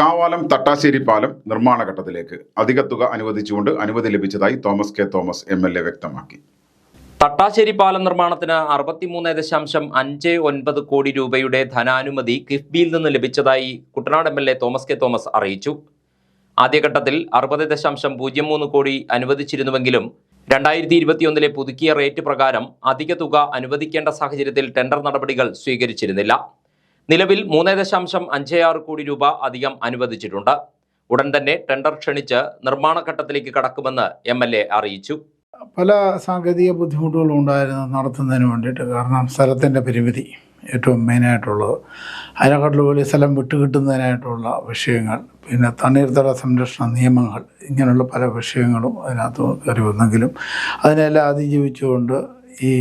കാവാലം തട്ടാശ്ശേരി പാലം നിർമ്മാണ ഘട്ടത്തിലേക്ക് അധിക തുക അനുവദിച്ചുകൊണ്ട് അനുമതി ലഭിച്ചതായി Thomas K Thomas M L A വ്യക്തമാക്കി. തട്ടാശ്ശേരി പാലം നിർമ്മാണത്തിന് അറുപത്തിമൂന്ന് ദശാംശം അഞ്ച് ഒൻപത് കോടി രൂപയുടെ ധനാനുമതി കിഫ്ബിയിൽ നിന്ന് ലഭിച്ചതായി Kuttanad M L A Thomas K Thomas അറിയിച്ചു. ആദ്യഘട്ടത്തിൽ അറുപത് ദശാംശം പൂജ്യം മൂന്ന് കോടി അനുവദിച്ചിരുന്നുവെങ്കിലും രണ്ടായിരത്തി ഇരുപത്തിയൊന്നിലെ പുതുക്കിയ റേറ്റ് പ്രകാരം അധിക തുക അനുവദിക്കേണ്ട സാഹചര്യത്തിൽ ടെൻഡർ നടപടികൾ സ്വീകരിച്ചിരുന്നില്ല. നിലവിൽ മൂന്ന് ദശാംശം അഞ്ച് ആറ് കോടി രൂപ അധികം അനുവദിച്ചിട്ടുണ്ട്. ഉടൻ തന്നെ ടെൻഡർ ക്ഷണിച്ച് നിർമ്മാണ ഘട്ടത്തിലേക്ക് കടക്കുമെന്ന് എം എൽ എ അറിയിച്ചു. പല സാങ്കേതിക ബുദ്ധിമുട്ടുകളും ഉണ്ടായിരുന്നു നടത്തുന്നതിന് വേണ്ടിയിട്ട്. കാരണം സ്ഥലത്തിന്റെ പരിമിതി ഏറ്റവും മെയിനായിട്ടുള്ളത് അതിനെക്കാട്ടിൽ വലിയ സ്ഥലം വിട്ടുകിട്ടുന്നതിനായിട്ടുള്ള വിഷയങ്ങൾ പിന്നെ തണ്ണീർത്തട സംരക്ഷണ നിയമങ്ങൾ ഇങ്ങനെയുള്ള പല വിഷയങ്ങളും അതിനകത്ത് കയറി വന്നെങ്കിലും അതിനെല്ലാം അതിജീവിച്ചുകൊണ്ട് ഈ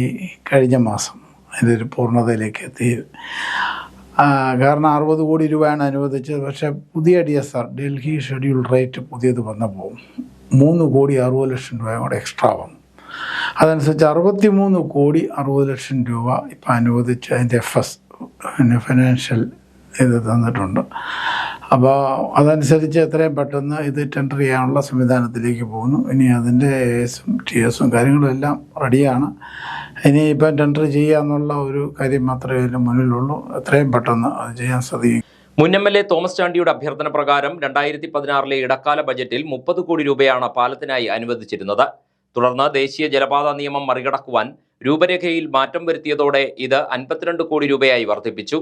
കഴിഞ്ഞ മാസം അതിന്റെ ഒരു പൂർണതയിലേക്ക് എത്തി. കാരണം അറുപത് കോടി രൂപയാണ് അനുവദിച്ചത്. പക്ഷേ പുതിയ D S R Delhi schedule rate പുതിയത് വന്നപ്പോൾ മൂന്ന് കോടി അറുപത് ലക്ഷം രൂപ കൂടെ എക്സ്ട്രാ വന്നു. അതനുസരിച്ച് അറുപത്തി മൂന്ന് കോടി അറുപത് ലക്ഷം രൂപ ഇപ്പം അനുവദിച്ച് അതിന്റെ എഫ് എസ് പിന്നെ ഫിനാൻഷ്യൽ ഇത് തന്നിട്ടുണ്ട്. അപ്പോൾ അതനുസരിച്ച് എത്രയും പെട്ടെന്ന് ഇത് ടെൻഡർ ചെയ്യാനുള്ള സംവിധാനത്തിലേക്ക് പോകുന്നു. ഇനി അതിന്റെ എസും ടി എസും കാര്യങ്ങളും എല്ലാം റെഡിയാണ് ഇനി ഇപ്പം ടെൻഡർ ചെയ്യാന്നുള്ള ഒരു കാര്യം മാത്രമേ അതിന് മുന്നിലുള്ളൂ. എത്രയും പെട്ടെന്ന് അത് ചെയ്യാൻ സാധിക്കും. മുൻ എം എൽ എ തോമസ് ചാണ്ടിയുടെ അഭ്യർത്ഥന പ്രകാരം രണ്ടായിരത്തി പതിനാറിലെ ഇടക്കാല ബജറ്റിൽ മുപ്പത് കോടി രൂപയാണ് പാലത്തിനായി അനുവദിച്ചിരുന്നത്. തുടർന്ന് ദേശീയ ജലപാത നിയമം മറികടക്കുവാൻ രൂപരേഖയിൽ മാറ്റം വരുത്തിയതോടെ ഇത് അൻപത്തിരണ്ട് കോടി രൂപയായി വർദ്ധിപ്പിച്ചു.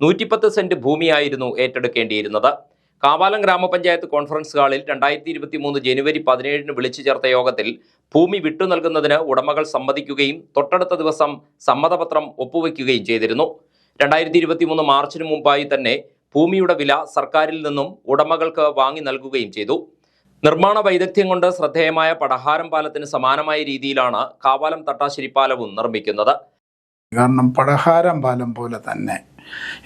നൂറ്റിപ്പത്ത് സെന്റ് ഭൂമിയായിരുന്നു ഏറ്റെടുക്കേണ്ടിയിരുന്നത്. കാവാലം ഗ്രാമപഞ്ചായത്ത് കോൺഫറൻസ് ഹാളിൽ രണ്ടായിരത്തി ഇരുപത്തി മൂന്ന് ജനുവരി പതിനേഴിന് വിളിച്ചു ചേർത്ത യോഗത്തിൽ ഭൂമി വിട്ടു നൽകുന്നതിന് ഉടമകൾ സമ്മതിക്കുകയും തൊട്ടടുത്ത ദിവസം സമ്മതപത്രം ഒപ്പുവെക്കുകയും ചെയ്തിരുന്നു. രണ്ടായിരത്തി ഇരുപത്തി മൂന്ന് മാർച്ചിന് മുമ്പായി തന്നെ ഭൂമിയുടെ വില സർക്കാരിൽ നിന്നും ഉടമകൾക്ക് വാങ്ങി നൽകുകയും ചെയ്തു. നിർമ്മാണ വൈദഗ്ധ്യം കൊണ്ട് ശ്രദ്ധേയമായ പടഹാരം പാലത്തിന് സമാനമായ രീതിയിലാണ് കാവാലം തട്ടാശ്ശേരി പാലവും നിർമ്മിക്കുന്നത്. കാരണം പടഹാരം പാലം പോലെ തന്നെ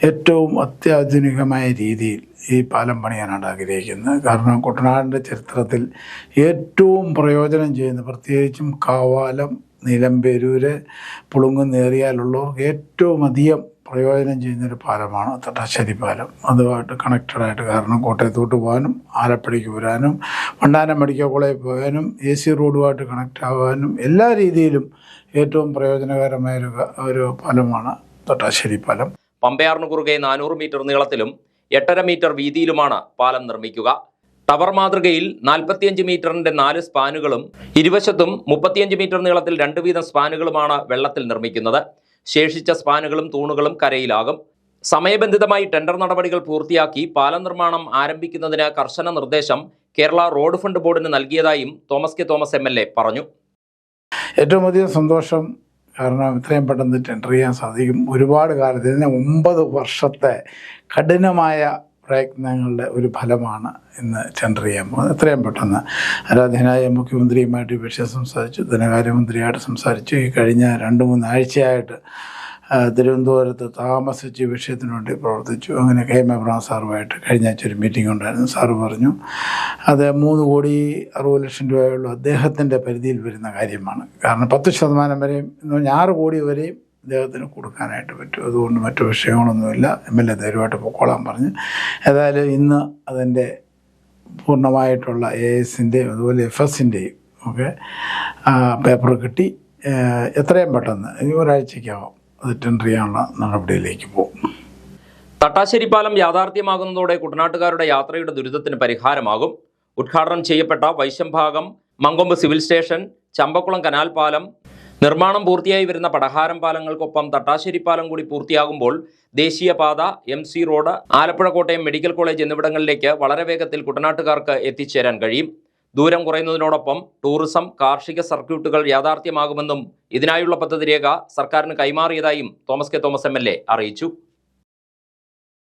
ഏറ്റവും അത്യാധുനികമായ രീതിയിൽ ഈ പാലം പണിയാനാണ് ആഗ്രഹിക്കുന്നത്. കാരണം കുട്ടനാടിന്റെ ചരിത്രത്തിൽ ഏറ്റവും പ്രയോജനം ചെയ്യുന്ന പ്രത്യേകിച്ചും കാവാലം നിലമ്പേരൂര് പുളുങ്ങുന്നേറിയാലുള്ളവർക്ക് ഏറ്റവും അധികം പ്രയോജനം ചെയ്യുന്നൊരു പാലമാണ് തട്ടാശ്ശേരി പാലം. അതുമായിട്ട് കണക്റ്റഡായിട്ട് കാരണം കോട്ടയത്തോട്ട് പോകാനും ആലപ്പുഴയ്ക്ക് വരാനും വണ്ടാനം മെഡിക്കൽ കോളേജിൽ പോകാനും എ സി റോഡുമായിട്ട് കണക്റ്റ് ആകാനും എല്ലാ രീതിയിലും ഏറ്റവും പ്രയോജനകരമായ ഒരു ഒരു പാലമാണ് തട്ടാശ്ശേരി പാലം. പമ്പയാറിന് കുറുകെ നാനൂറ് മീറ്റർ നീളത്തിലും എട്ടര മീറ്റർ വീതിയിലുമാണ് പാലം നിർമ്മിക്കുക. ടവർ മാതൃകയിൽ നാൽപ്പത്തിയഞ്ച് മീറ്ററിന്റെ നാല് സ്പാനുകളും ഇരുവശത്തും മുപ്പത്തിയഞ്ച് മീറ്റർ നീളത്തിൽ രണ്ട് വീതം സ്പാനുകളുമാണ് വെള്ളത്തിൽ നിർമ്മിക്കുന്നത്. ശേഷിച്ച സ്പാനുകളും തൂണുകളും കരയിലാകും. സമയബന്ധിതമായി ടെൻഡർ നടപടികൾ പൂർത്തിയാക്കി പാലം നിർമ്മാണം ആരംഭിക്കുന്നതിന് കർശന നിർദ്ദേശം കേരള റോഡ് ഫണ്ട് ബോർഡിന് നൽകിയതായും തോമസ് കെ തോമസ് എം പറഞ്ഞു. ഏറ്റവും അധികം സന്തോഷം കാരണം ഇത്രയും പെട്ടെന്ന് ടെൻഡർ ചെയ്യാൻ സാധിക്കും. ഒരുപാട് കാലത്ത് ഇതിന് ഒമ്പത് വർഷത്തെ കഠിനമായ പ്രയത്നങ്ങളുടെ ഒരു ഫലമാണ് ഇന്ന് ടെൻഡർ ചെയ്യാൻ പോകുന്നത്. എത്രയും പെട്ടെന്ന് ആരാധനായ മുഖ്യമന്ത്രിയുമായിട്ട് വിഷയം സംസാരിച്ചു ധനകാര്യമന്ത്രിയായിട്ട് സംസാരിച്ചു. ഈ കഴിഞ്ഞ രണ്ട് മൂന്ന് ആഴ്ചയായിട്ട് തിരുവനന്തപുരത്ത് താമസിച്ച് വിഷയത്തിന് വേണ്ടി പ്രവർത്തിച്ചു. അങ്ങനെ കെ. എം. എബ്രഹാം സാറുമായിട്ട് കഴിഞ്ഞ ആഴ്ച ഒരു മീറ്റിംഗ് ഉണ്ടായിരുന്നു. സാറ് പറഞ്ഞു അത് മൂന്ന് കോടി അറുപത് ലക്ഷം രൂപയുള്ള. അദ്ദേഹത്തിന്റെ പരിധിയിൽ വരുന്ന കാര്യമാണ്. കാരണം പത്ത് ശതമാനം വരെയും എന്ന് പറഞ്ഞാൽ ആറ് കോടി വരെയും അദ്ദേഹത്തിന് കൊടുക്കാനായിട്ട് പറ്റും. അതുകൊണ്ട് മറ്റു വിഷയങ്ങളൊന്നുമില്ല. എം. എൽ. എ ധൈര്യമായിട്ട് പൊക്കോളാൻ പറഞ്ഞ്. ഏതായാലും ഇന്ന് അതിന്റെ പൂർണമായിട്ടുള്ള എ എസിന്റെയും അതുപോലെ എഫ് എസിന്റെയും ഒക്കെ പേപ്പർ കിട്ടി. എത്രയും പെട്ടെന്ന് ഇനി ഒരാഴ്ചയ്ക്കകം അത് ടെൻഡർ ചെയ്യാനുള്ള നടപടിയിലേക്ക് പോകും. തട്ടാശ്ശേരി പാലം യാഥാർത്ഥ്യമാകുന്നതോടെ കുട്ടനാട്ടുകാരുടെ യാത്രയുടെ ദുരിതത്തിന് പരിഹാരമാകും. ഉദ്ഘാടനം ചെയ്യപ്പെട്ട Vaisambhagam Mankombu civil station Champakulam canal പാലം നിർമ്മാണം പൂർത്തിയായി വരുന്ന പടഹാരം പാലങ്ങൾക്കൊപ്പം തട്ടാശ്ശേരി പാലം കൂടി പൂർത്തിയാകുമ്പോൾ ദേശീയപാത M C road Alappuzha Kottayam medical college എന്നിവിടങ്ങളിലേക്ക് വളരെ വേഗത്തിൽ കുട്ടനാട്ടുകാർക്ക് എത്തിച്ചേരാൻ കഴിയും. ദൂരം കുറയുന്നതിനോടൊപ്പം ടൂറിസം കാർഷിക സർക്യൂട്ടുകൾ യാഥാർത്ഥ്യമാകുമെന്നും ഇതിനായുള്ള പദ്ധതി രേഖ സർക്കാരിന് കൈമാറിയതായും തോമസ് കെ തോമസ് എം അറിയിച്ചു